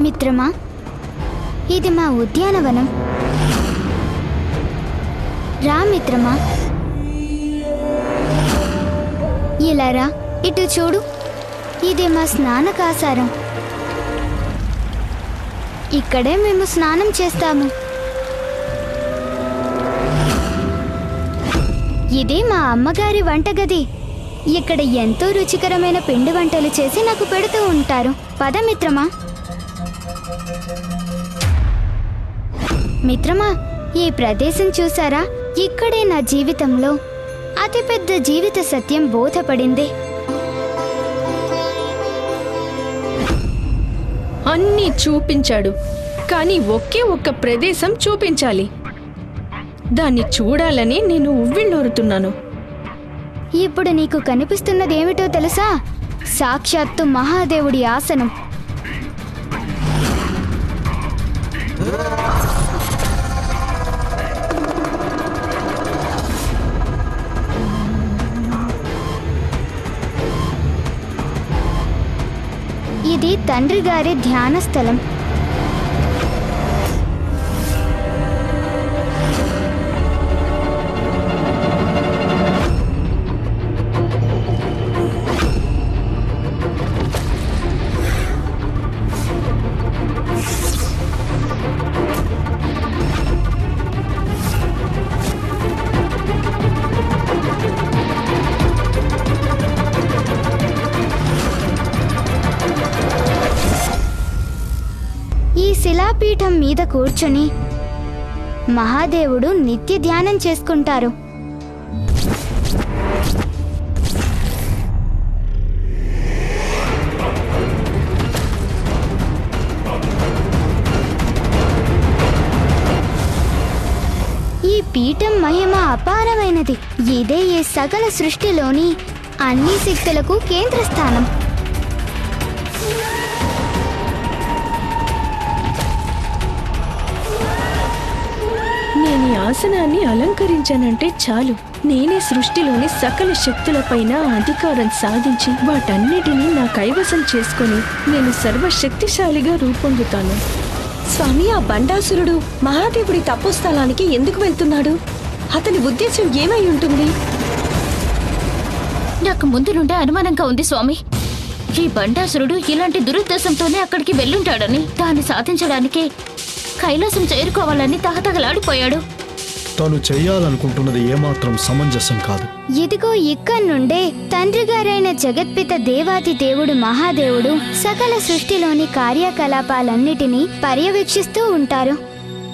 మిత్రమా? ఇది మా ఉద్యానవనం. రా మిత్రమా. ఇలా రా. ఇటు చూడు. ఇది మా స్నాన కాసారం ఇక్కడే మేము స్నానం చేస్తాము. ఇది మా అమ్మగారి వంటగది. ఇక్కడ ఎంతో రుచికరమైన పిండి వంటలు చేసి నాకు పెడుతూ ఉంటారు. పద మిత్రమా ఈ ప్రదేశం చూసారా? ఇక్కడే నా జీవితంలో అతిపెద్ద జీవిత సత్యం బోధపడింది. అన్నీ చూపించాడు. కానీ ఒకే ఒక్క ప్రదేశం చూపించాలి. దాన్ని చూడాలని నేను ఉవ్విళ్ళూరుతున్నాను. ఇప్పుడు నీకు కనిపిస్తున్నది ఏమిటో తెలుసా? సాక్షాత్తు మహాదేవుడి ఆసనం. ఇది తండ్రి గారి ధ్యాన స్థలం. బలిపీఠం మీద కూర్చొని మహాదేవుడు నిత్య ధ్యానం చేసుకుంటారు. ఈ పీఠం మహిమ అపారమైనది. ఇదే ఈ సకల సృష్టిలోని అన్ని శక్తులకు కేంద్ర స్థానం శాసనాన్ని ఆసనాన్ని అలంకరించానంటే చాలు. నేనే సృష్టిలోని సకల శక్తులపైన అధికారం సాధించి వాటన్నిటినీ నా కైవసం చేసుకొని నేను సర్వశక్తిశాలిగా రూపొందుతాను. స్వామి ఆ బండాసురుడు మహాదేవుడి తపోస్థలానికి ఎందుకు వెళ్తున్నాడు? అతని ఉద్దేశం ఏమై ఉంటుంది? నాకు ముందు నుండే అనుమానంగా ఉంది స్వామి. ఈ బండాసురుడు ఇలాంటి దురుద్దేశంతోనే అక్కడికి వెళ్ళుంటాడని దాన్ని సాధించడానికే కైలాసం చేరుకోవాలని తహతగలాడిపోయాడు తను చెయ్యాలనుకుంటున్నది ఏమాత్రం సమంజసం కాదు. ఇదిగో ఇక్కడి నుండే తండ్రి గారైన జగత్పిత దేవాది దేవుడు మహాదేవుడు సకల సృష్టిలోని కార్యకలాపాలన్నిటినీ పర్యవేక్షిస్తూ ఉంటారు.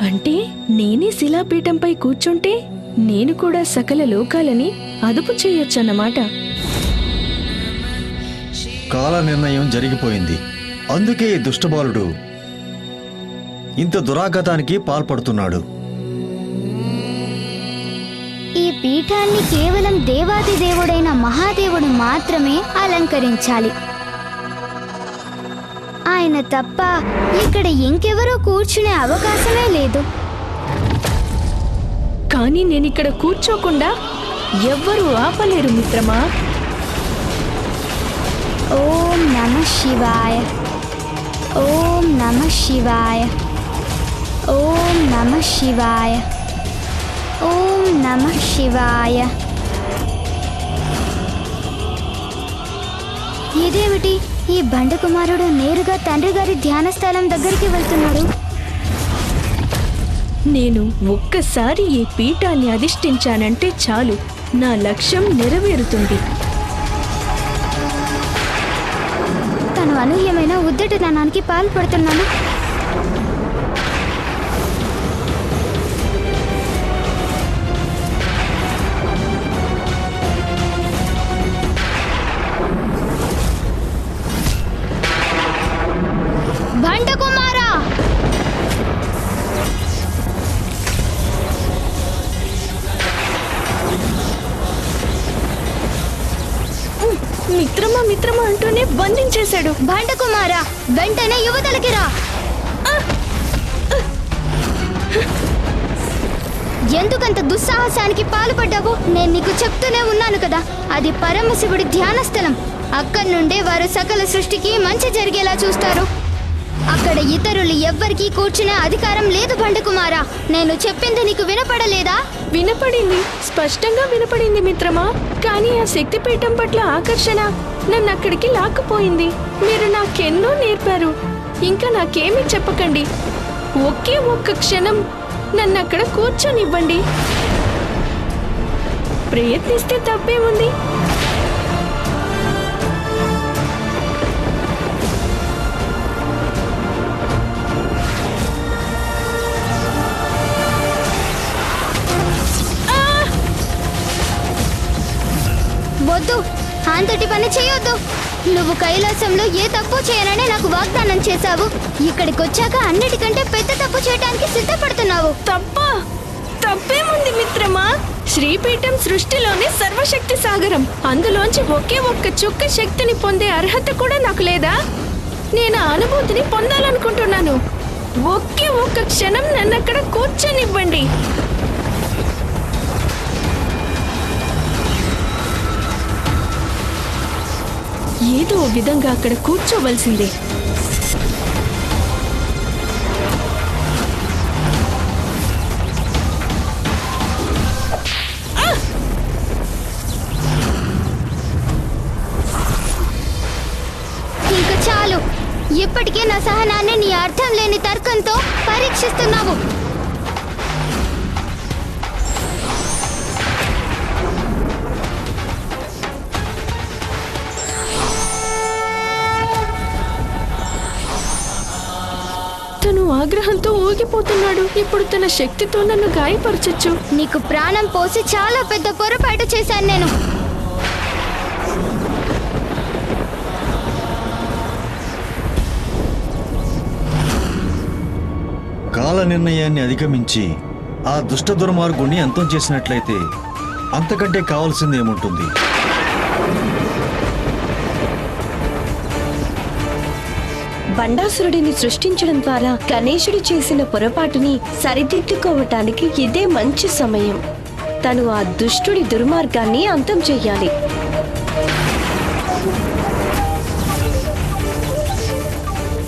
అంటే నేనే శిలాపీఠంపై కూర్చుంటే నేను కూడా సకల లోకాలని అదుపు చేయొచ్చన్నమాట. కాల నిర్ణయం జరిగిపోయింది. అందుకే ఈ దుష్టబాలుడు ఇంత దురాగతానికి పాల్పడుతున్నాడు. పీఠాన్ని కేవలం దేవాది దేవుడైన మహాదేవుడు మాత్రమే అలంకరించాలి. ఆయన తప్ప ఇక్కడ ఇంకెవరూ కూర్చునే అవకాశమే లేదు. కానీ నేనిక్కడ కూర్చోకుండా ఎవ్వరూ ఆపలేరు మిత్రమా? ఓం నమ శివాయ. ఓం నమ శివాయ. ఓం నమ శివాయ. ఓం నమ శివాయ. ఇదేమిటి? ఈ బండ కుమారుడు నేరుగా తండ్రి గారి ధ్యాన స్థలం దగ్గరికి వెళ్తున్నాడు. నేను ఒక్కసారి ఈ పీఠాన్ని అధిష్ఠించానంటే చాలు. నా లక్ష్యం నెరవేరుతుంది. తను అనూహ్యమైన ఉద్దటతనానికి పాల్పడుతున్నాను. మిత్రమా అంటూనే బంధించేశాడు. బండ కుమారా వెంటనే యువతలకి రా. ఎందుకంత దుస్సాహసానికి పాల్పడ్డావు నేను నీకు చెప్తూనే ఉన్నాను కదా. అది పరమశివుడి ధ్యాన స్థలం అక్కడి నుండే వారు సకల సృష్టికి మంచి జరిగేలా చూస్తారు. అక్కడ ఇతరులు ఎవ్వరికీ కూర్చునే అధికారం లేదు బండకుమారా. నేను చెప్పింది నీకు వినపడలేదా? వినపడింది. స్పష్టంగా వినపడింది మిత్రమా. కానీ ఆ శక్తిపీఠం పట్ల ఆకర్షణ నన్ను అక్కడికి లాక్కుపోయింది. మీరు నాకెన్నో నేర్పారు. ఇంకా నాకేమీ చెప్పకండి. ఒకే ఒక్క క్షణం నన్ను అక్కడ కూర్చొనివ్వండి. ప్రయత్నిస్తే తప్పే ఉంది. అంతటి పని చేయొద్దు. నువ్వు కైలాసంలో ఏ తప్పు చేయనని నాకు వాగ్దానం చేశావు. ఇక్కడికి వచ్చాక అన్నిటికంటే పెద్ద తప్పు చేయడానికి సిద్ధపడుతున్నావు. తప్ప? తప్పేముంది మిత్రమా? శ్రీపీఠం సృష్టిలోనే సర్వశక్తి సాగరం. అందులోంచి ఒకే ఒక్క చుక్క శక్తిని పొందే అర్హత కూడా నాకు లేదా? నేను అనుభూతిని పొందాలనుకుంటున్నాను. ఒకే ఒక్క క్షణం నన్ను అక్కడ కూర్చొనివ్వండి. ఏదో విధంగా అక్కడ కూర్చోవలసిందే. ఇంకా చాలు. ఇప్పటికే నా సహనాన్ని నీ అర్థం లేని తర్కంతో పరీక్షిస్తున్నావు. ఆగ్రహంతో ఊగిపోతున్నాడు. ఇప్పుడు తన శక్తితో నన్ను గాయపరచొచ్చు. నీకు ప్రాణం పోసి చాలా పెద్ద పొరపాటు చేశాను నేను. కాల నిర్ణయాన్ని అధిగమించి ఆ దుష్ట దుర్మార్గుణ్ణి అంతం చేసినట్లయితే అంతకంటే కావాల్సింది ఏముంటుంది? బండాసురుడిని సృష్టించడం ద్వారా గణేశుడు చేసిన పొరపాటుని సరిదిద్దుకోవటానికి ఇదే మంచి సమయం. తను ఆ దుష్టుడి దుర్మార్గాన్ని అంతం చెయ్యాలి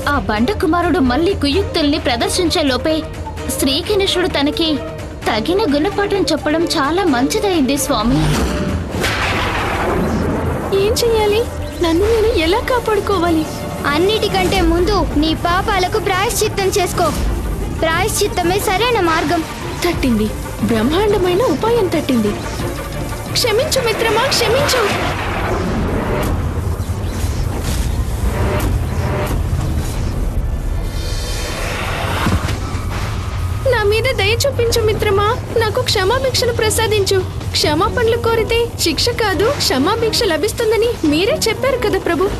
ఆ బండ కుమారుడు మళ్ళీ కుయుక్తుల్ని ప్రదర్శించే లోపే శ్రీగణేశుడు తనకి తగిన గుణపాఠం చెప్పడం చాలా మంచిదైంది స్వామి. ఏం చెయ్యాలి? నన్ను నేను ఎలా కాపాడుకోవాలి? అన్నిటికంటే ముందు నీ పాపాలకు ప్రాయశ్చిత్తం చేసుకో. ప్రాయశ్చిత్తమే సరైన మార్గం. తట్టింది. బ్రహ్మాండమైన ఉపాయం తట్టింది. క్షమించు మిత్రమా క్షమించు. నా మీద దయ చూపించు మిత్రమా. నాకు క్షమాభిక్షను ప్రసాదించు. క్షమాపణలు కోరితే శిక్ష కాదు క్షమాభిక్ష లభిస్తుందని మీరే చెప్పారు కదా ప్రభు.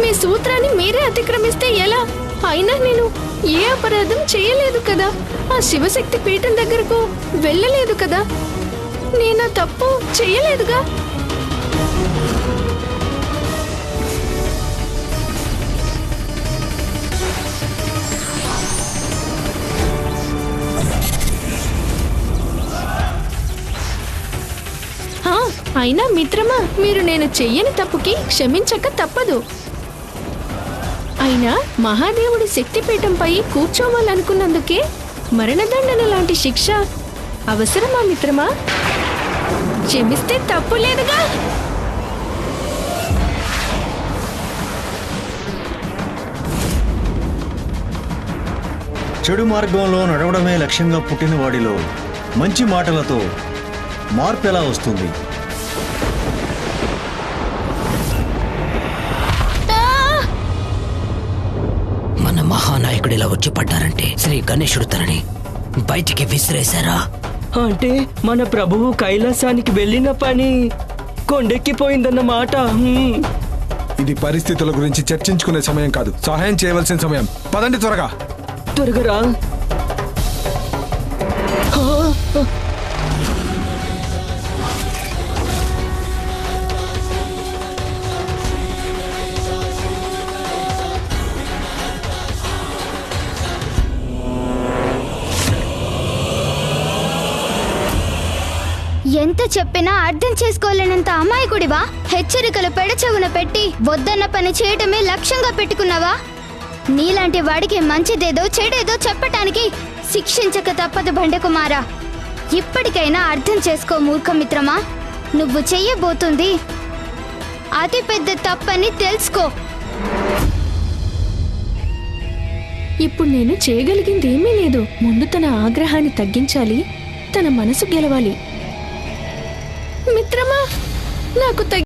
మీ సూత్రాన్ని మీరే అతిక్రమిస్తే ఎలా? అయినా నేను ఏ అపరాధం చేయలేదు కదా. ఆ శివశక్తి పీఠం దగ్గరకు వెళ్ళలేదు కదా. నేను తప్పు చేయలేదుగా? అయినా మిత్రమా మీరు నేను చెయ్యని తప్పుకి క్షమించక తప్పదు. అయినా మహాదేవుడి శక్తిపీఠంపై కూర్చోవాలనుకున్నందుకే మరణదండన లాంటి శిక్ష అవసరమా మిత్రమా? క్షమిస్తే తప్పు లేదుగా? చెడు మార్గంలో నడవడమే లక్ష్యంగా పుట్టిన వాడిలో మంచి మాటలతో మార్పు ఎలా వస్తుంది? మహానాయకుడు ఇలా వచ్చి పడ్డారంటే శ్రీ గణేశుడు తనని బయటికి విసిరేశారా? అంటే మన ప్రభువు కైలాసానికి వెళ్ళిన పని కొండెక్కిపోయిందన్నమాట. ఇది పరిస్థితుల గురించి చర్చించుకునే సమయం కాదు. సహాయం చేయవలసిన సమయం. పదండి త్వరగా. త్వరగా ఎంత చెప్పినా అర్థం చేసుకోలేనంత అమాయకుడివా? హెచ్చరికలు పెడచెవున పెట్టి వద్దన్న పని చేయటమే లక్ష్యంగా పెట్టుకున్నావా? నీలాంటి వాడికి మంచిదేదో చెడేదో చెప్పటానికి శిక్షించక తప్పదు బండకుమారా. ఇప్పటికైనా అర్థం చేసుకో మూర్ఖమిత్రమా. నువ్వు చెయ్యబోతుంది అతి పెద్ద తప్పని తెలుసుకో. ఇప్పుడు నేను చేయగలిగింది ఏమీ లేదు. ముందు తన ఆగ్రహాన్ని తగ్గించాలి తన మనసు గెలవాలి. మిత్రమా? నాకు తగ్గ